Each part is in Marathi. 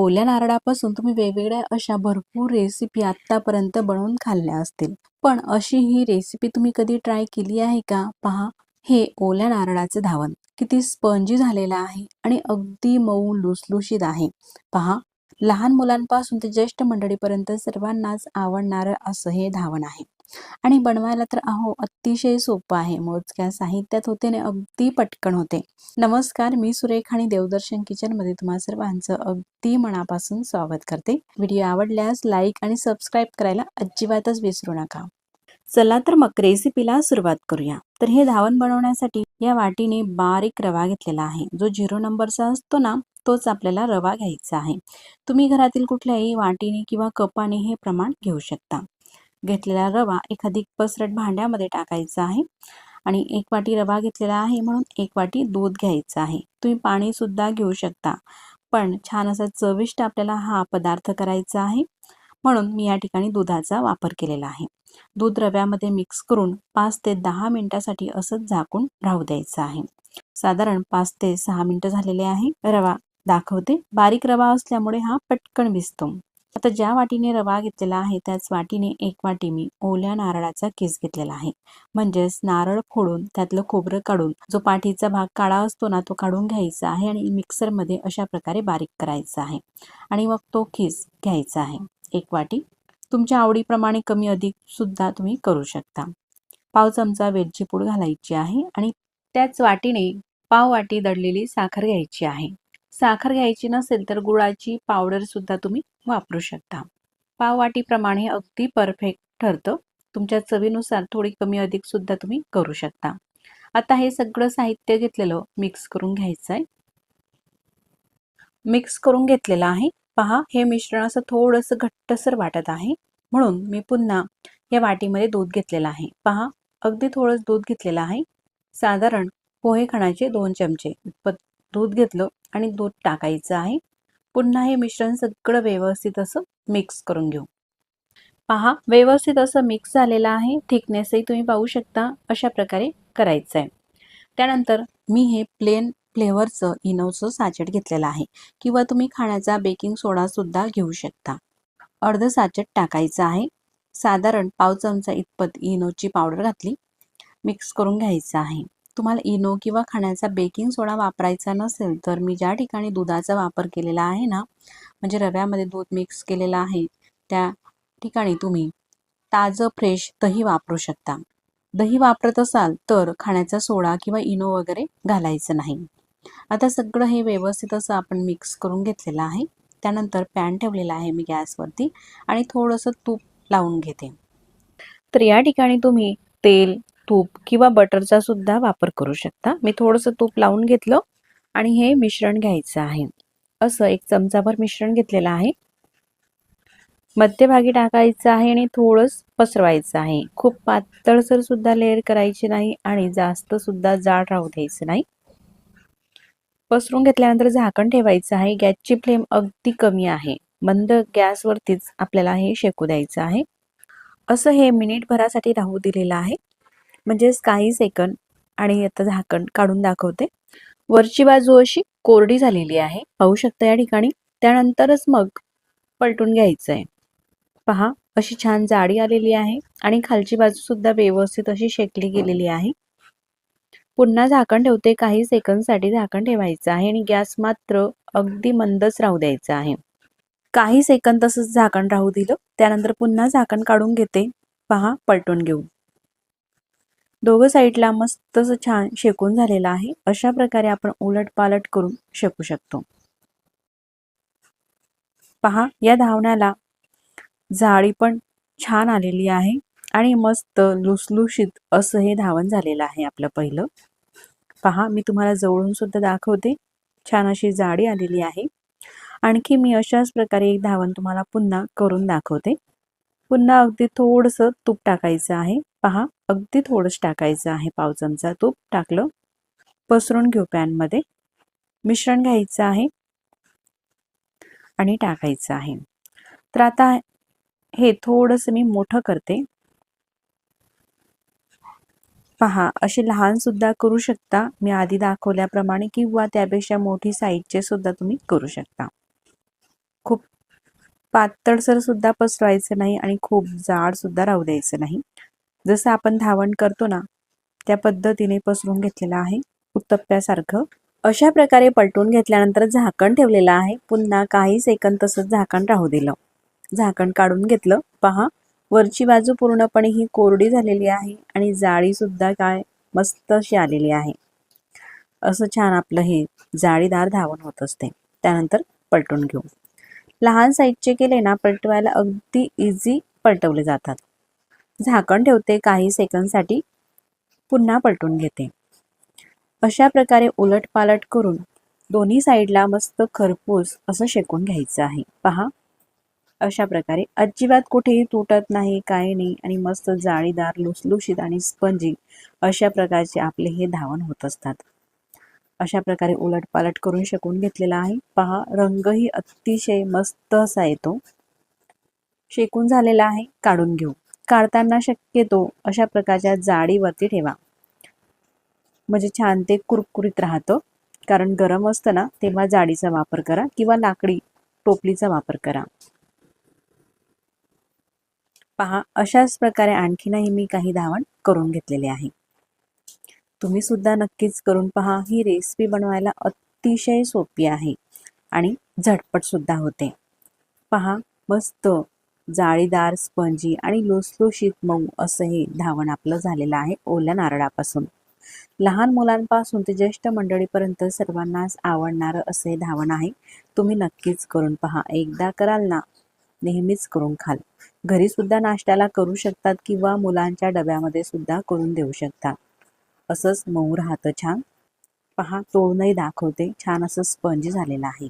ओल्या नारळापासून तुम्ही वेगवेगळ्या अशा भरपूर रेसिपी आत्तापर्यंत बनवून खाल्ल्या असतील. पण अशी ही रेसिपी तुम्ही कधी ट्राय केली आहे का? पहा हे ओल्या नारळाचे धावण. किती स्पंजी झालेलं आहे आणि अगदी मऊ लुसलुशीत आहे. पहा लहान मुलांपासून ते ज्येष्ठ मंडळीपर्यंत सर्वांनाच आवडणारं असं हे धावण आहे. आणि बनवायला तर अहो अतिशय सोपं आहे. मोजक्या साहित्यात होते आणि अगदी पटकन होते. नमस्कार मी सुरेख आणि देवदर्शन किचनमध्ये तुम्हा सर्वांचं अगदी मनापासून स्वागत करते. व्हिडिओ आवडल्यास लाईक आणि सबस्क्राईब करायला अजिबातच विसरू नका. चला तर मग रेसिपीला सुरुवात करूया. तर हे धावण बनवण्यासाठी या वाटीने बारीक रवा घेतलेला आहे. जो झिरो नंबरचा असतो ना तोच आपल्याला रवा घ्यायचा आहे. तुम्ही घरातील कुठल्याही वाटीने किंवा कपाने हे प्रमाण घेऊ शकता. घेतलेला रवा एखादी पसरट भांड्यामध्ये टाकायचा आहे. आणि एक वाटी रवा घेतलेला आहे म्हणून एक वाटी दूध घ्यायचं आहे. तुम्ही पाणी सुद्धा घेऊ शकता. पण छान असा चविष्ट आपल्याला हा पदार्थ करायचा आहे. म्हणून मी या ठिकाणी दुधाचा वापर केलेला आहे. दूध रव्यामध्ये मिक्स करून पाच ते दहा मिनिटासाठी असंच झाकून राहू द्यायचं आहे. साधारण पाच ते सहा मिनिटं झालेले आहे. रवा दाखवते. बारीक रवा असल्यामुळे हा पटकन भिजतो. आता ज्या वाटीने रवा घेतलेला आहे त्याच वाटीने एक वाटी मी ओल्या नारळाचा किस घेतलेला आहे. म्हणजेच नारळ फोडून त्यातलं खोबरं काढून जो पाठीचा भाग काळा असतो ना तो काढून घ्यायचा आहे आणि मिक्सरमध्ये अशा प्रकारे बारीक करायचा आहे. आणि मग तो केस घ्यायचा आहे. एक वाटी. तुमच्या आवडीप्रमाणे कमी अधिक सुद्धा तुम्ही करू शकता. पाव चमचा वेलची पूड घालायची आहे आणि त्याच वाटीने पाव वाटी दडलेली साखर घ्यायची आहे. साखर घ्यायची नसेल तर गुळाची पावडर सुद्धा तुम्ही वापरू शकता. पाव वाटीप्रमाणे अगदी परफेक्ट ठरतं. तुमच्या चवीनुसार थोडी कमी अधिक सुद्धा तुम्ही करू शकता. आता हे सगळं साहित्य घेतलेलं मिक्स करून घ्यायचं आहे. मिक्स करून घेतलेलं आहे. पहा हे मिश्रण असं थोडंसं घट्टसर वाटत आहे. म्हणून मी पुन्हा या वाटीमध्ये दूध घेतलेलं आहे. पहा अगदी थोडंच दूध घेतलेलं आहे. साधारण पोहे खाण्याचे दोन चमचे. दूध घेतलं आणि दूध टाकायचं आहे. पुन्हा हे मिश्रण सगळं व्यवस्थित असं मिक्स करून घेऊ. पहा व्यवस्थित असं मिक्स झालेलं आहे. थिकनेसही तुम्ही पाहू शकता अशा प्रकारे करायचं आहे त्यानंतर मी हे प्लेन फ्लेवरचं इनोचं साचेट घेतलेलं आहे. किंवा तुम्ही खाण्याचा बेकिंग सोडासुद्धा घेऊ शकता. अर्ध साचेट टाकायचं आहे. साधारण पाव चमचा इतपत इनोची पावडर घातली. मिक्स करून घ्यायचं आहे. तुम्हाला इनो किंवा खाण्याचा बेकिंग सोडा वापरायचा नसेल तर मी ज्या ठिकाणी दुधाचा वापर केलेला आहे ना म्हणजे रव्यामध्ये दूध मिक्स केलेलं आहे त्या ठिकाणी तुम्ही ताजं फ्रेश दही वापरू शकता. दही वापरत असाल तर खाण्याचा सोडा किंवा इनो वगैरे घालायचं नाही. आता सगळं हे व्यवस्थित असं आपण मिक्स करून घेतलेलं आहे. त्यानंतर पॅन ठेवलेला आहे मी गॅसवरती आणि थोडंसं तूप लावून घेते. तर या ठिकाणी तुम्ही तेल तूप किंवा बटरचा सुद्धा वापर करू शकता. मी थोडंसं तूप लावून घेतलं आणि हे मिश्रण घ्यायचं आहे. असं एक चमचाभर मिश्रण घेतलेलं आहे. मध्यभागी टाकायचं आहे आणि थोडंच पसरवायचं आहे. खूप पातळसर सुद्धा लेअर करायची नाही आणि जास्त सुद्धा जाड राहू द्यायचं नाही. पसरून घेतल्यानंतर झाकण ठेवायचं आहे. गॅसची फ्लेम अगदी कमी आहे. मंद गॅसवरतीच आपल्याला हे शेकू द्यायचं आहे. असं हे मिनिटभरासाठी राहू दिलेलं आहे. म्हणजेच काही सेकंद आणि आता झाकण काढून दाखवते. वरची बाजू अशी कोरडी झालेली आहे. पाहू शकता या ठिकाणी. त्यानंतरच मग पलटून घ्यायचं आहे पहा अशी छान जाडी आलेली आहे आणि खालची बाजू सुद्धा व्यवस्थित अशी शेकली गेलेली आहे. पुन्हा झाकण ठेवते. काही सेकंदसाठी झाकण ठेवायचं आहे आणि गॅस मात्र अगदी मंदच राहू द्यायचा आहे. काही सेकंद तसंच झाकण राहू दिलं. त्यानंतर पुन्हा झाकण काढून घेते. पहा पलटून घेऊ. दोघं साईडला मस्त असं छान शेकून झालेलं आहे. अशा प्रकारे आपण उलट पालट करून शेकू शकतो. पहा या धावण्याला जाळी पण छान आलेली आहे आणि मस्त लुसलुशीत असं हे धावण झालेलं आहे आपलं पहिलं. पहा मी तुम्हाला जवळून सुद्धा दाखवते. छान अशी जाडी आलेली आहे. आणखी मी अशाच प्रकारे एक धावण तुम्हाला पुन्हा करून दाखवते. पुन्हा अगदी थोडंसं तूप टाकायचं आहे. पहा अगदी थोडंच टाकायचं आहे पाव चमचा. तूप टाकलं. पसरून घेऊ पॅनमध्ये. मिश्रण घ्यायचं आहे. आणि टाकायचं आहे. तर आता हे थोडंसं मी मोठं करते. पहा असे लहान सुद्धा करू शकता. मी आधी दाखवल्याप्रमाणे किंवा त्यापेक्षा मोठी साईजचे सुद्धा तुम्ही करू शकता. खूप पातळसर सुद्धा पसरवायचं नाही आणि खूप जाड सुद्धा राहू द्यायचं नाही. जसं आपण धावण करतो ना त्या पद्धतीने पसरून घेतलेलं आहे उत्तप्प्यासारखं. अशा प्रकारे पलटून घेतल्यानंतर झाकण ठेवलेलं आहे. पुन्हा काही सेकंद तसंच झाकण राहू दिलं. झाकण काढून घेतलं. पहा वरची बाजू पूर्णपणे ही कोरडी झालेली आहे आणि जाळी सुद्धा काय मस्त अशी आलेली आहे. असं छान आपलं हे जाळीदार धावण होत असते. त्यानंतर पलटून घेऊ. लहान साईजचे केले ना पलटवायला अगदी इझी पलटवले जातात. झाकण ठेवते काही सेकंदसाठी. पुन्हा पलटून घेते. अशा प्रकारे उलट पालट करून दोन्ही साईडला मस्त खरपूस असं शेकून घ्यायचं आहे. पहा. अशा प्रकारे. अजिबात कुठेही तुटत नाही काही नाही आणि मस्त जाळीदार लुसलुशीत आणि स्पंजी अशा प्रकारचे आपले हे धावण होत असतात. अशा प्रकारे उलटपालट करून शेकून घेतलेला आहे. पहा. रंगही अतिशय मस्त असा येतो. शेकून झालेला आहे. काढून घेऊ. काढताना शक्यतो अशा प्रकारच्या जाडीवरती ठेवा. म्हणजे छान ते कुरकुरीत राहतं. कारण गरम असतं ना तेव्हा जाडीचा वापर करा किंवा लाकडी टोपलीचा वापर करा. पहा अशाच प्रकारे आणखीनही मी काही धावण करून घेतलेले आहे. तुम्ही सुद्धा नक्कीच करून पहा ही रेसिपी बनवायला अतिशय सोपी आहे आणि झटपट सुद्धा होते. पहा मस्त जाळीदार स्पंजी आणि लुसलुशीत मऊ असं हे धावण आपलं झालेलं आहे ओल्या नारळापासून. लहान मुलांपासून ते ज्येष्ठ मंडळीपर्यंत सर्वांनाच आवडणारं असे धावण आहे. तुम्ही नक्कीच करून पहा. एकदा कराल ना नेहमीच करून खाल. घरी सुद्धा नाश्त्याला करू शकतात किंवा मुलांच्या डब्यामध्ये सुद्धा करून देऊ शकतात असंच मऊ राहतं छान. पहा तोडूनही दाखवते. छान असं स्पंज झालेलं आहे.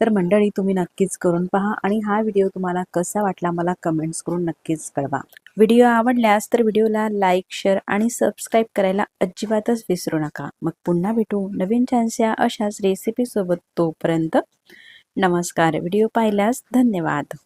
तर मंडळी तुम्ही नक्कीच करून पहा आणि हा व्हिडिओ तुम्हाला कसा वाटला मला कमेंट्स करून नक्कीच कळवा. व्हिडिओ आवडल्यास तर व्हिडिओला लाईक शेअर आणि सबस्क्राईब करायला अजिबातच विसरू नका. मग पुन्हा भेटू नवीन छानशा अशाच रेसिपीसोबत तोपर्यंत नमस्कार. व्हिडिओ पाहिल्यास धन्यवाद.